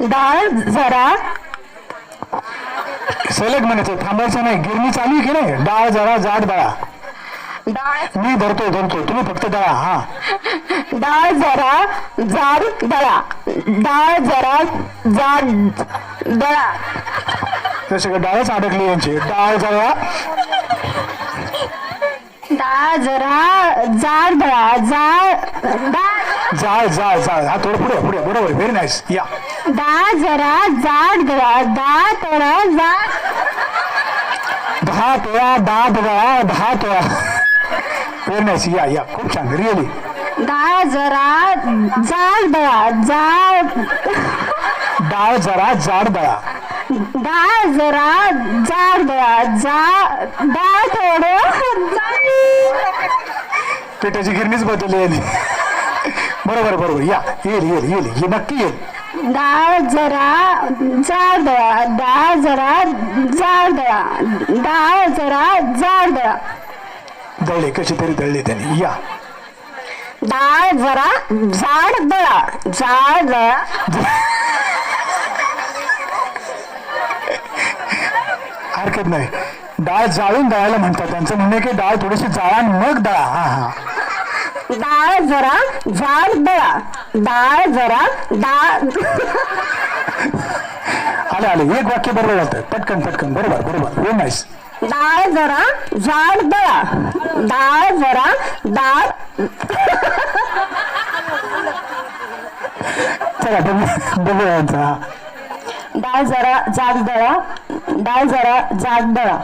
डाळ जरा. सलग म्हणायचं थांबायचं नाही. गिरणी चालू आहे की नाही? डाळ जरा जाड दळा डाळ मी धरतो धरतो तुम्ही फक्त दळा हा. डाळ जरा जाड दळा डाळ जरा जाड दळा हे सगळं डाळच अडकली यांची. डाळ जरा. डाळ जरा जाड दळा जाड डाळ जाळ जाळ जाळ. हा थोडं पुढे पुढे. बरोबर. व्हेरी नाईस या. डाळ जरा जाड दळा डाळ थोडा जाड दहा तोळा दहा दळा दहा तोळा व्हेरी नाईस या या. खूप छान. रिअली डाळ जरा जाड दळा जाड. डाळ जरा जाड दळा डाळ जरा जाड दळा जा डाळ थोडं. पेटाची गिरणीच बदलली यांनी. बरोबर बरोबर. या. येईल येईल येईल. हे नक्की येईल. डाळ जरा जाड दळा डाळ जरा जाड दळा डाळ जरा जाड दळा दळले कशी तरी दळले त्यांनी. या. डाळ जरा जाड दळा जाड दळा हरकत नाही. डाळ जाळून दळायला म्हणतात. त्यांचं म्हणणं आहे की डाळ थोडीशी जाळा मग दळा. हा हा. डाळ जरा जाड दळा. डाळ जरा डाळ. आले आले. एक वाक्य बरोबर होतं. पटकन पटकन. बरोबर बरोबर. व्हेरी नाईस डाळ जरा जाड दळा. डाळ जरा डाळ. चला बघू बघूया यांचं. डाळ जरा जाड दळा. डाळ जरा जाड दळा.